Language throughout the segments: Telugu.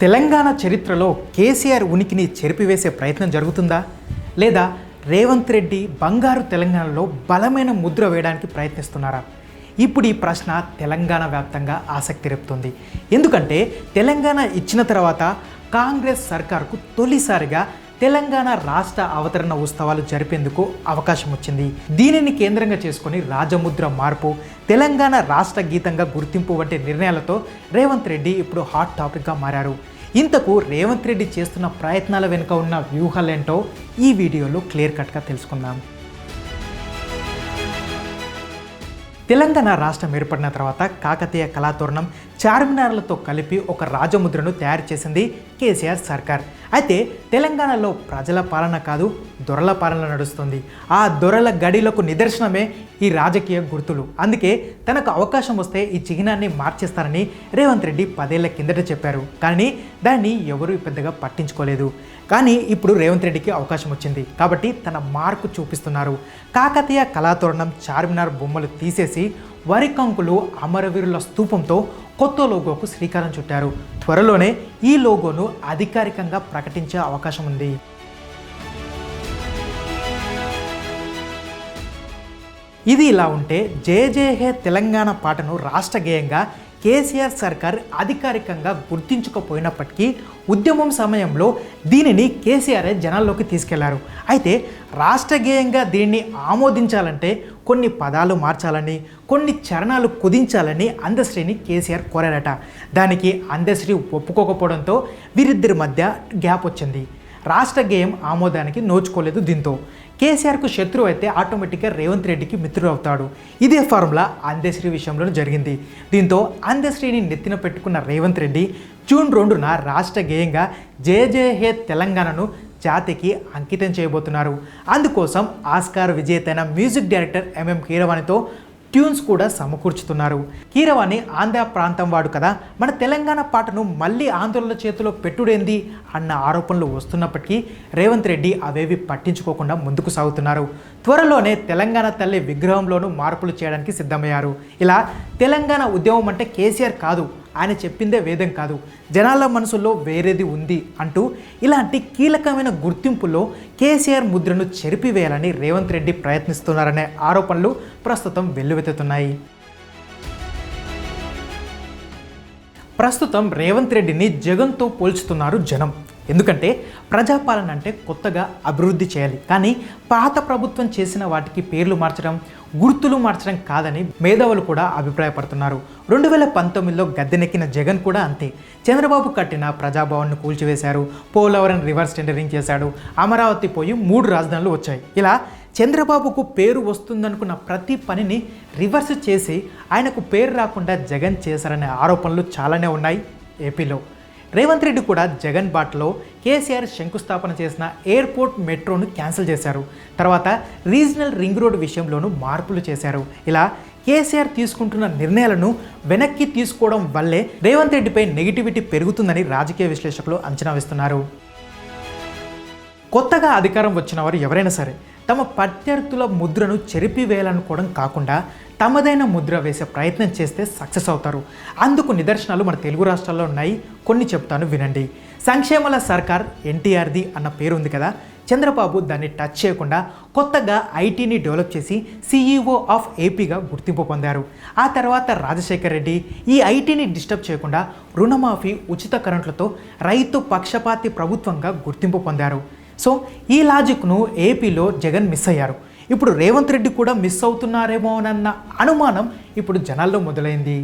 తెలంగాణ చరిత్రలో కేసీఆర్ ఉనికిని చెరిపివేసే ప్రయత్నం జరుగుతుందా? లేదా రేవంత్ రెడ్డి బంగారు తెలంగాణలో బలమైన ముద్ర వేయడానికి ప్రయత్నిస్తున్నారా? ఇప్పుడు ఈ ప్రశ్న తెలంగాణ వ్యాప్తంగా ఆసక్తి రేపుతుంది. ఎందుకంటే తెలంగాణ ఇచ్చిన తర్వాత కాంగ్రెస్ సర్కార్కు తొలిసారిగా తెలంగాణ రాష్ట్ర అవతరణ ఉత్సవాలు జరిపేందుకు అవకాశం వచ్చింది. దీనిని కేంద్రంగా చేసుకుని రాజముద్ర మార్పు తెలంగాణ రాష్ట్ర గీతంగా గుర్తింపు వంటి నిర్ణయాలతో రేవంత్ రెడ్డి ఇప్పుడు హాట్ టాపిక్గా మారారు. ఇంతకు రేవంత్ రెడ్డి చేస్తున్న ప్రయత్నాల వెనుక ఉన్న వ్యూహాలేంటో ఈ వీడియోలో క్లియర్ కట్గా తెలుసుకుందాం. తెలంగాణ రాష్ట్రం ఏర్పడిన తర్వాత కాకతీయ కళాతోరణం చార్మినార్లతో కలిపి ఒక రాజముద్రను తయారు చేసింది కేసీఆర్ సర్కార్. అయితే తెలంగాణలో ప్రజల పాలన కాదు దొరల పాలన నడుస్తుంది. ఆ దొరల గడిలకు నిదర్శనమే ఈ రాజకీయ గుర్తులు. అందుకే తనకు అవకాశం వస్తే ఈ చిహ్నాన్ని మార్చేస్తారని రేవంత్ రెడ్డి పదేళ్ళ కిందట చెప్పారు. కానీ దాన్ని ఎవరూ పెద్దగా పట్టించుకోలేదు. కానీ ఇప్పుడు రేవంత్ రెడ్డికి అవకాశం వచ్చింది. కాబట్టి తన మార్కు చూపిస్తున్నారు. కాకతీయ కళాతోరణం చార్మినార్ బొమ్మలు తీసేసి వరికంకులు అమరవీరుల స్తూపంతో కొత్త లోగోకు శ్రీకారం చుట్టారు. త్వరలోనే ఈ లోగోను అధికారికంగా ప్రకటించే అవకాశం ఉంది. ఇది ఇలా ఉంటే జే జే హే తెలంగాణ పాటను రాష్ట్ర గేయంగా కేసీఆర్ సర్కార్ అధికారికంగా గుర్తించకపోయినప్పటికీ ఉద్యమం సమయంలో దీనిని కేసీఆర్ జనాల్లోకి తీసుకెళ్ళారు. అయితే రాష్ట్ర గేయంగా దీన్ని ఆమోదించాలంటే కొన్ని పదాలు మార్చాలని కొన్ని చరణాలు కుదించాలని అందశ్రీని కేసీఆర్ కోరారట. దానికి అందశ్రీ ఒప్పుకోకపోవడంతో వీరిద్దరి మధ్య గ్యాప్ వచ్చింది. రాష్ట్ర గేయం ఆమోదానికి నోచుకోలేదు దీంతో. కేసీఆర్కు శత్రువు అయితే ఆటోమేటిక్గా రేవంత్ రెడ్డికి మిత్రుడు అవుతాడు. ఇదే ఫార్ములా అందశ్రీ విషయంలో జరిగింది. దీంతో అందశ్రీని నెత్తిన పెట్టుకున్న రేవంత్ రెడ్డి జూన్ రెండున రాష్ట్ర గేయంగా జయ జయ హే తెలంగాణను జాతికి అంకితం చేయబోతున్నారు. అందుకోసం ఆస్కార్ విజేతైన మ్యూజిక్ డైరెక్టర్ ఎంఎం కీరవాణితో ట్యూన్స్ కూడా సమకూర్చుతున్నారు. కీరవాణి ఆంధ్ర ప్రాంతం వాడు కదా. మన తెలంగాణ పాటను మళ్ళీ ఆంధ్రుల చేతిలో పెట్టుడేంది అన్న ఆరోపణలు వస్తున్నప్పటికీ రేవంత్ రెడ్డి అవేవి పట్టించుకోకుండా ముందుకు సాగుతున్నారు. త్వరలోనే తెలంగాణ తల్లి విగ్రహంలోనూ మార్పులు చేయడానికి సిద్ధమయ్యారు. ఇలా తెలంగాణ ఉద్యమం అంటే కేసీఆర్ కాదు ఆయన చెప్పిందే వేదం కాదు. జనాల మనసులో వేరేది ఉంది అంటూ ఇలాంటి కీలకమైన గుర్తింపులో కేసీఆర్ ముద్రను చెరిపివేయాలని రేవంత్ రెడ్డి ప్రయత్నిస్తున్నారనే ఆరోపణలు ప్రస్తుతం వెల్లువెత్తుతున్నాయి. ప్రస్తుతం రేవంత్ రెడ్డిని జగన్తో పోల్చుతున్నారు జనం. ఎందుకంటే ప్రజాపాలన అంటే కొత్తగా అభివృద్ధి చేయాలి. కానీ పాత ప్రభుత్వం చేసిన వాటికి పేర్లు మార్చడం గుర్తులు మార్చడం కాదని మేధావులు కూడా అభిప్రాయపడుతున్నారు. రెండు వేల పంతొమ్మిదిలో గద్దెనెక్కిన జగన్ కూడా అంతే. చంద్రబాబు కట్టిన ప్రజాభవన్ను కూల్చివేశారు. పోలవరం రివర్స్ టెండరింగ్ చేశాడు. అమరావతి పోయి మూడు రాజధానులు వచ్చాయి. ఇలా చంద్రబాబుకు పేరు వస్తుందనుకున్న ప్రతి పనిని రివర్స్ చేసి ఆయనకు పేరు రాకుండా జగన్ చేశారనే ఆరోపణలు చాలానే ఉన్నాయి ఏపీలో. రేవంత్ రెడ్డి కూడా జగన్ బాటలో కేసీఆర్ శంకుస్థాపన చేసిన ఎయిర్పోర్ట్ మెట్రోను క్యాన్సిల్ చేశారు. తర్వాత రీజనల్ రింగ్ రోడ్ విషయంలోనూ మార్పులు చేశారు. ఇలా కేసీఆర్ తీసుకుంటున్న నిర్ణయాలను వెనక్కి తీసుకోవడం వల్లే రేవంత్ రెడ్డిపై నెగిటివిటీ పెరుగుతుందని రాజకీయ విశ్లేషకులు అంచనా వేస్తున్నారు. కొత్తగా అధికారం వచ్చిన వారు ఎవరైనా సరే తమ ప్రత్యర్థుల ముద్రను చెరిపివేయాలనుకోవడం కాకుండా తమదైన ముద్ర వేసే ప్రయత్నం చేస్తే సక్సెస్ అవుతారు. అందుకు నిదర్శనాలు మన తెలుగు రాష్ట్రాల్లో ఉన్నాయి. కొన్ని చెప్తాను వినండి. సంక్షేమాల సర్కార్ ఎన్టీఆర్ది అన్న పేరు ఉంది కదా. చంద్రబాబు దాన్ని టచ్ చేయకుండా కొత్తగా ఐటీని డెవలప్ చేసి సీఈఓ ఆఫ్ ఏపీగా గుర్తింపు పొందారు. ఆ తర్వాత రాజశేఖర్ రెడ్డి ఈ ఐటీని డిస్టర్బ్ చేయకుండా రుణమాఫీ ఉచిత కరెంట్లతో రైతు పక్షపాతి ప్రభుత్వంగా గుర్తింపు పొందారు. సో ఈ లాజిక్ను ఏపీలో జగన్ మిస్ అయ్యారు. ఇప్పుడు రేవంత్ రెడ్డి కూడా మిస్ అవుతున్నారేమోనన్న అనుమానం ఇప్పుడు జనాల్లో మొదలైంది.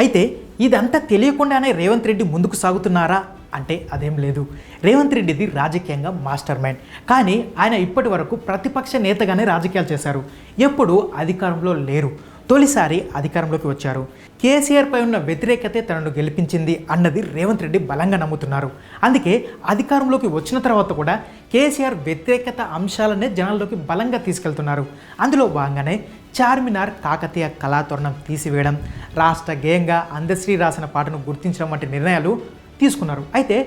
అయితే ఇదంతా తెలియకుండానే రేవంత్ రెడ్డి ముందుకు సాగుతున్నారా? అంటే అదేం లేదు. రేవంత్ రెడ్డిది రాజకీయంగా మాస్టర్ మైండ్. కానీ ఆయన ఇప్పటి వరకు ప్రతిపక్ష నేతగానే రాజకీయాలు చేశారు. ఎప్పుడు అధికారంలో లేరు. తొలిసారి అధికారంలోకి వచ్చారు. కేసీఆర్ పై ఉన్న వ్యతిరేకతే తనను గెలిపించింది అన్నది రేవంత్ రెడ్డి బలంగా నమ్ముతున్నారు. అందుకే అధికారంలోకి వచ్చిన తర్వాత కూడా కేసీఆర్ వ్యతిరేకత అంశాలనే జనాల్లోకి బలంగా తీసుకెళ్తున్నారు. అందులో భాగంగానే చార్మినార్ కాకతీయ కళాతోరణం తీసివేయడం రాష్ట్ర గేయంగా అందశ్రీ రాసిన పాటను గుర్తించడం వంటి నిర్ణయాలు తీసుకున్నారు. అయితే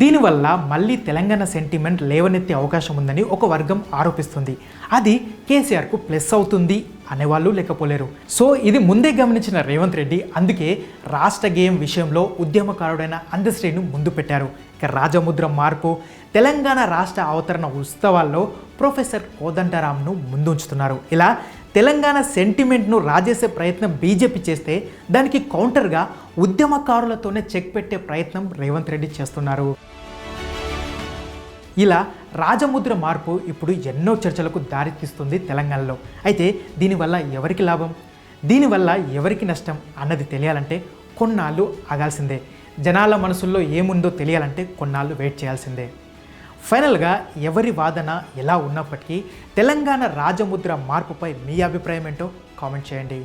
దీనివల్ల మళ్ళీ తెలంగాణ సెంటిమెంట్ లేవనెత్తే అవకాశం ఉందని ఒక వర్గం ఆరోపిస్తుంది. అది కేసీఆర్కు ప్లస్ అవుతుంది అనేవాళ్ళు లేకపోలేరు. సో ఇది ముందే గమనించిన రేవంత్ రెడ్డి అందుకే రాష్ట్ర గేయం విషయంలో ఉద్యమకారుడైన అందశ్రీను ముందు పెట్టారు. ఇక రాజముద్ర మార్పు తెలంగాణ రాష్ట్ర అవతరణ ఉత్సవాల్లో ప్రొఫెసర్ కోదండరామ్ను ముందుంచుతున్నారు ఇలా తెలంగాణ సెంటిమెంట్ను రాజేసే ప్రయత్నం బీజేపీ చేస్తే దానికి కౌంటర్గా ఉద్యమకారులతోనే చెక్ పెట్టే ప్రయత్నం రేవంత్ రెడ్డి చేస్తున్నారు. ఇలా రాజముద్ర మార్పు ఇప్పుడు ఎన్నో చర్చలకు దారితీస్తుంది తెలంగాణలో. అయితే దీనివల్ల ఎవరికి లాభం? దీనివల్ల ఎవరికి నష్టం అన్నది తెలియాలంటే కొన్నాళ్ళు ఆగాల్సిందే. జనాల మనసుల్లో ఏముందో తెలియాలంటే కొన్నాళ్ళు వెయిట్ చేయాల్సిందే. ఫైనల్గా ఎవరి వాదన ఎలా ఉన్నప్పటికీ తెలంగాణ రాజముద్ర మార్పుపై మీ అభిప్రాయం ఏంటో కామెంట్ చేయండి.